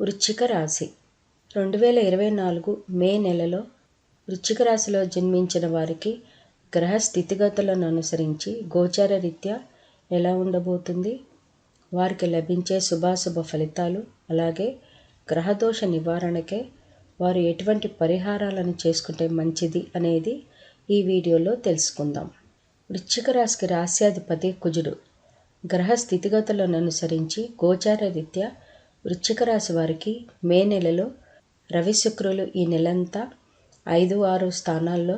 వృశ్చిక రాశి. రెండు వేల ఇరవై నాలుగు మే నెలలో వృశ్చిక రాశిలో జన్మించిన వారికి గ్రహ స్థితిగతులను అనుసరించి గోచార రీత్యా ఎలా ఉండబోతుంది? వారికి లభించే శుభాశుభ ఫలితాలు అలాగే గ్రహదోష నివారణకే వారు ఎటువంటి పరిహారాలను చేసుకుంటే మంచిది అనేది ఈ వీడియోలో తెలుసుకుందాం. వృశ్చిక రాశికి రాశ్యాధిపతి కుజుడు. గ్రహ స్థితిగతులను అనుసరించి గోచార రీత్యా వృశ్చిక రాశి వారికి మే నెలలో రవి శుక్రులు ఈ నెలంతా ఐదు ఆరు స్థానాల్లో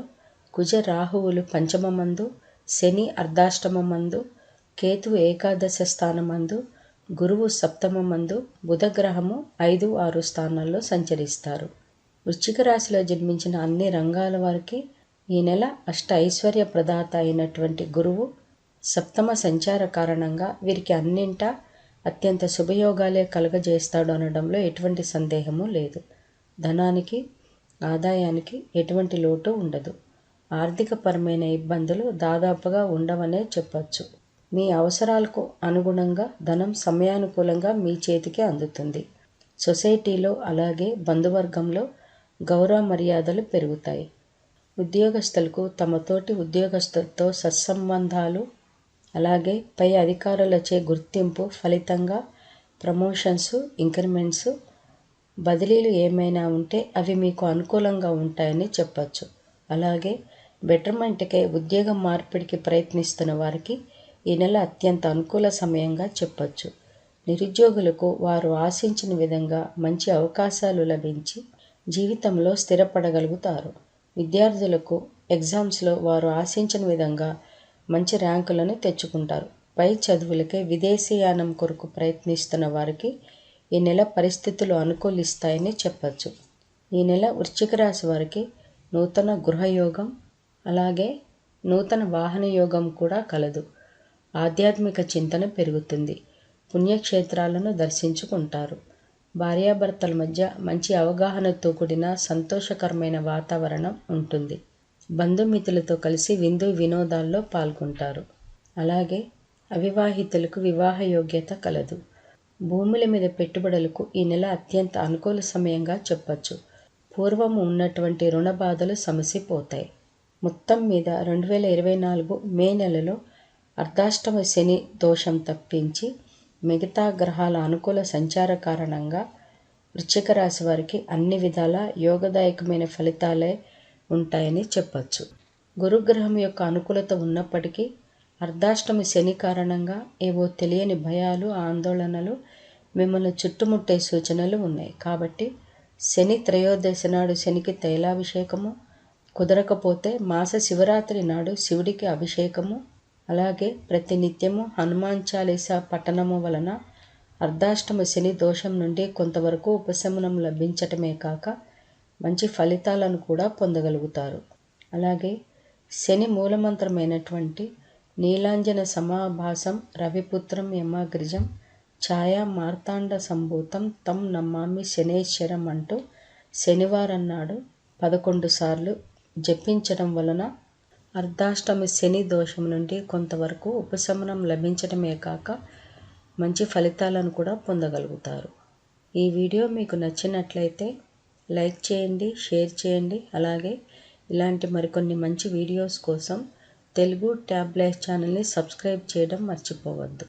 కుజ రాహువులు పంచమమందు శని అర్ధాష్టమమందు కేతు ఏకాదశ స్థానమందు గురువు సప్తమమందు బుధగ్రహము ఐదు ఆరు స్థానాల్లో సంచరిస్తారు. వృశ్చిక రాశిలో జన్మించిన అన్ని రంగాల వారికి ఈ నెల అష్ట ఐశ్వర్య ప్రదాత అయినటువంటి గురువు సప్తమ సంచార కారణంగా వీరికి అన్నింటా అత్యంత శుభయోగాలే కలుగజేస్తాడు అనడంలో ఎటువంటి సందేహము లేదు. ధనానికి ఆదాయానికి ఎటువంటి లోటు ఉండదు. ఆర్థికపరమైన ఇబ్బందులు దాదాపుగా ఉండవనే చెప్పచ్చు. మీ అవసరాలకు అనుగుణంగా ధనం సమయానుకూలంగా మీ చేతికి అందుతుంది. సొసైటీలో అలాగే బంధువర్గంలో గౌరవ మర్యాదలు పెరుగుతాయి. ఉద్యోగస్తులకు తమ తోటి ఉద్యోగస్తులతో సత్సంబంధాలు అలాగే పై అధికారులచే గుర్తింపు ఫలితంగా ప్రమోషన్స్ ఇంక్రిమెంట్స్ బదిలీలు ఏమైనా ఉంటే అవి మీకు అనుకూలంగా ఉంటాయని చెప్పచ్చు. అలాగే బెటర్మెంట్కే ఉద్యోగ మార్పిడికి ప్రయత్నిస్తున్న వారికి ఈ నెల అత్యంత అనుకూల సమయంగా చెప్పచ్చు. నిరుద్యోగులకు వారు ఆశించిన విధంగా మంచి అవకాశాలు లభించి జీవితంలో స్థిరపడగలుగుతారు. విద్యార్థులకు ఎగ్జామ్స్లో వారు ఆశించిన విధంగా మంచి ర్యాంకులను తెచ్చుకుంటారు. పై చదువులకే విదేశీయానం కొరకు ప్రయత్నిస్తున్న వారికి ఈ నెల పరిస్థితులు అనుకూలిస్తాయని చెప్పచ్చు. ఈ నెల వృశ్చిక రాశి వారికి నూతన గృహయోగం అలాగే నూతన వాహన యోగం కూడా కలదు. ఆధ్యాత్మిక చింతన పెరుగుతుంది. పుణ్యక్షేత్రాలను దర్శించుకుంటారు. భార్యాభర్తల మధ్య మంచి అవగాహనతో కూడిన సంతోషకరమైన వాతావరణం ఉంటుంది. బంధుమిత్రులతో కలిసి విందు వినోదాల్లో పాల్గొంటారు. అలాగే అవివాహితులకు వివాహ యోగ్యత కలదు. భూముల మీద పెట్టుబడులకు ఈ నెల అత్యంత అనుకూల సమయంగా చెప్పచ్చు. పూర్వం ఉన్నటువంటి రుణ బాధలు సమసిపోతాయి మొత్తం మీద రెండు వేల ఇరవై నాలుగు మే నెలలో అర్ధాష్టమ శని దోషం తప్పించి మిగతా గ్రహాల అనుకూల సంచార కారణంగా వృశ్చిక రాశి వారికి అన్ని విధాల యోగదాయకమైన ఫలితాలే ఉంటాయని చెప్పచ్చు. గురుగ్రహం యొక్క అనుకూలత ఉన్నప్పటికీ అర్ధాష్టమి శని కారణంగా ఏవో తెలియని భయాలు ఆందోళనలు మిమ్మల్ని చుట్టుముట్టే సూచనలు ఉన్నాయి. కాబట్టి శని త్రయోదశి నాడు శనికి తైలాభిషేకము కుదరకపోతే మాస శివరాత్రి నాడు శివుడికి అభిషేకము అలాగే ప్రతినిత్యము హనుమాన్ చాలీసా పఠనము వలన అర్ధాష్టమ శని దోషం నుండి కొంతవరకు ఉపశమనం లభించటమే కాక మంచి ఫలితాలను కూడా పొందగలుగుతారు. అలాగే శని మూలమంత్రమైనటువంటి నీలాంజన సమాభాసం రవిపుత్రం యమాగ్రిజం ఛాయా మార్తాండ సంభూతం తం నమ్మామి శనేశ్వరం అంటూ శనివారం నాడు పదకొండు సార్లు జపించడం వలన అర్ధాష్టమి శని దోషం నుండి కొంతవరకు ఉపశమనం లభించడమే కాక మంచి ఫలితాలను కూడా పొందగలుగుతారు. ఈ వీడియో మీకు నచ్చినట్లయితే లైక్ చేయండి షేర్ చేయండి. అలాగే ఇలాంటి మరికొన్ని మంచి వీడియోస్ కోసం తెలుగు ట్యాబ్లెట్ ఛానల్ని సబ్స్క్రైబ్ చేయడం మర్చిపోవద్దు.